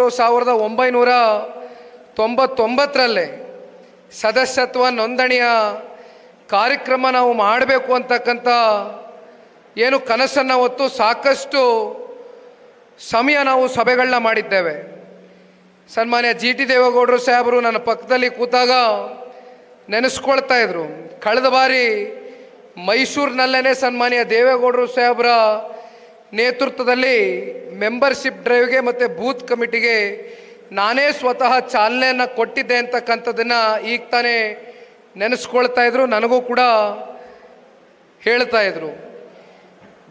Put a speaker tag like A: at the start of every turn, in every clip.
A: ಸಾವಿರದ ಒಂಬೈನೂರ ತೊಂಬತ್ತೊಂಬತ್ತರಲ್ಲೇ ಸದಸ್ಯತ್ವ ನೋಂದಣಿಯ ಕಾರ್ಯಕ್ರಮ ನಾವು ಮಾಡಬೇಕು ಅಂತಕ್ಕಂಥ ಏನು ಕನಸನ್ನು ಹೊತ್ತು ಸಾಕಷ್ಟು ಸಮಯ ನಾವು ಸಭೆಗಳನ್ನ ಮಾಡಿದ್ದೇವೆ. ಸನ್ಮಾನ್ಯ ಜಿ ಟಿ ದೇವೇಗೌಡರು ಸಾಹೇಬರು ನನ್ನ ಪಕ್ಕದಲ್ಲಿ ಕೂತಾಗ ನೆನೆಸ್ಕೊಳ್ತಾ ಇದ್ರು. ಕಳೆದ ಬಾರಿ ಮೈಸೂರಿನಲ್ಲೇ ಸನ್ಮಾನ್ಯ ದೇವೇಗೌಡರು ಸಾಹೇಬರ ನೇತೃತ್ವದಲ್ಲಿ ಮೆಂಬರ್ಶಿಪ್ ಡ್ರೈವ್ಗೆ ಮತ್ತು ಬೂತ್ ಕಮಿಟಿಗೆ ನಾನೇ ಸ್ವತಃ ಚಾಲನೆಯನ್ನು ಕೊಟ್ಟಿದ್ದೆ ಅಂತಕ್ಕಂಥದ್ದನ್ನು ಈಗ ತಾನೇ ನೆನೆಸ್ಕೊಳ್ತಾ ಇದ್ರು, ನನಗೂ ಕೂಡ ಹೇಳ್ತಾ ಇದ್ರು.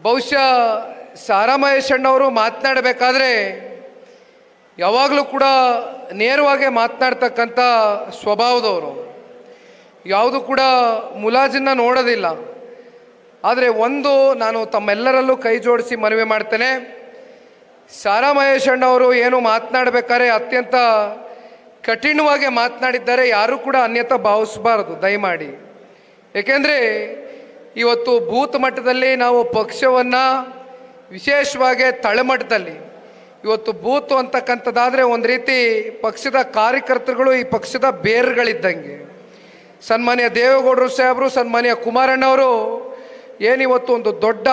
A: ಬಹುಶಃ ಸಾರಾ ಮಾತನಾಡಬೇಕಾದ್ರೆ ಯಾವಾಗಲೂ ಕೂಡ ನೇರವಾಗಿ ಮಾತನಾಡ್ತಕ್ಕಂಥ ಸ್ವಭಾವದವರು. ಯಾವುದು ಕೂಡ ಮುಲಾಜಿನ ನೋಡೋದಿಲ್ಲ. ಆದರೆ ಒಂದು ನಾನು ತಮ್ಮೆಲ್ಲರಲ್ಲೂ ಕೈ ಜೋಡಿಸಿ ಮನವಿ ಮಾಡ್ತೇನೆ. ಸಾರಾ ಮಹೇಶ್ ಅಣ್ಣವರು ಏನು ಮಾತನಾಡಬೇಕಾದ್ರೆ ಅತ್ಯಂತ ಕಠಿಣವಾಗಿ ಮಾತನಾಡಿದ್ದಾರೆ. ಯಾರೂ ಕೂಡ ಅನ್ಯತಾ ಭಾವಿಸಬಾರದು, ದಯಮಾಡಿ. ಏಕೆಂದರೆ ಇವತ್ತು ಬೂತ್ ಮಟ್ಟದಲ್ಲಿ ನಾವು ಪಕ್ಷವನ್ನು ವಿಶೇಷವಾಗಿ ತಳಮಟ್ಟದಲ್ಲಿ, ಇವತ್ತು ಬೂತು ಅಂತಕ್ಕಂಥದ್ದಾದರೆ ಒಂದು ರೀತಿ ಪಕ್ಷದ ಕಾರ್ಯಕರ್ತರುಗಳು, ಈ ಪಕ್ಷದ ಬೇರುಗಳಿದ್ದಂಗೆ. ಸನ್ಮಾನ್ಯ ದೇವೇಗೌಡರು ಸಾಹೇಬರು, ಸನ್ಮಾನ್ಯ ಕುಮಾರಣ್ಣವರು ಏನಿವತ್ತು ಒಂದು ದೊಡ್ಡ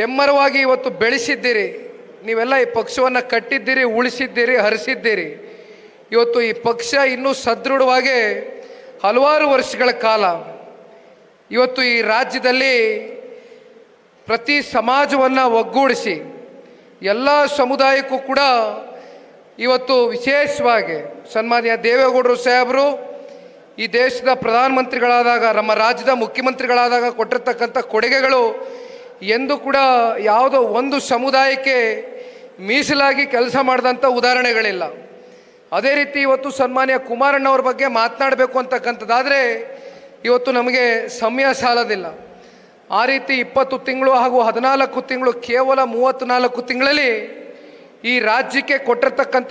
A: ಹೆಮ್ಮರವಾಗಿ ಇವತ್ತು ಬೆಳೆಸಿದ್ದೀರಿ? ನೀವೆಲ್ಲ ಈ ಪಕ್ಷವನ್ನು ಕಟ್ಟಿದ್ದೀರಿ, ಉಳಿಸಿದ್ದೀರಿ, ಹರಿಸಿದ್ದೀರಿ. ಇವತ್ತು ಈ ಪಕ್ಷ ಇನ್ನೂ ಸದೃಢವಾಗಿ ಹಲವಾರು ವರ್ಷಗಳ ಕಾಲ ಇವತ್ತು ಈ ರಾಜ್ಯದಲ್ಲಿ ಪ್ರತಿ ಸಮಾಜವನ್ನು ಒಗ್ಗೂಡಿಸಿ ಎಲ್ಲ ಸಮುದಾಯಕ್ಕೂ ಕೂಡ ಇವತ್ತು ವಿಶೇಷವಾಗಿ ಸನ್ಮಾನ್ಯ ದೇವೇಗೌಡರು ಸಾಹೇಬರು ಈ ದೇಶದ ಪ್ರಧಾನಮಂತ್ರಿಗಳಾದಾಗ, ನಮ್ಮ ರಾಜ್ಯದ ಮುಖ್ಯಮಂತ್ರಿಗಳಾದಾಗ ಕೊಟ್ಟಿರ್ತಕ್ಕಂಥ ಕೊಡುಗೆಗಳು ಎಂದು ಕೂಡ ಯಾವುದೋ ಒಂದು ಸಮುದಾಯಕ್ಕೆ ಮೀಸಲಾಗಿ ಕೆಲಸ ಮಾಡಿದಂಥ ಉದಾಹರಣೆಗಳಿಲ್ಲ. ಅದೇ ರೀತಿ ಇವತ್ತು ಸನ್ಮಾನ್ಯ ಕುಮಾರಣ್ಣವ್ರ ಬಗ್ಗೆ ಮಾತನಾಡಬೇಕು ಅಂತಕ್ಕಂಥದ್ದಾದರೆ ಇವತ್ತು ನಮಗೆ ಸಮಯ ಸಾಲದಿಲ್ಲ. ಆ ರೀತಿ ಇಪ್ಪತ್ತು ತಿಂಗಳು ಹಾಗೂ ಹದಿನಾಲ್ಕು ತಿಂಗಳು ಕೇವಲ ಮೂವತ್ತ್ನಾಲ್ಕು ತಿಂಗಳಲ್ಲಿ ಈ ರಾಜ್ಯಕ್ಕೆ ಕೊಟ್ಟಿರ್ತಕ್ಕಂಥ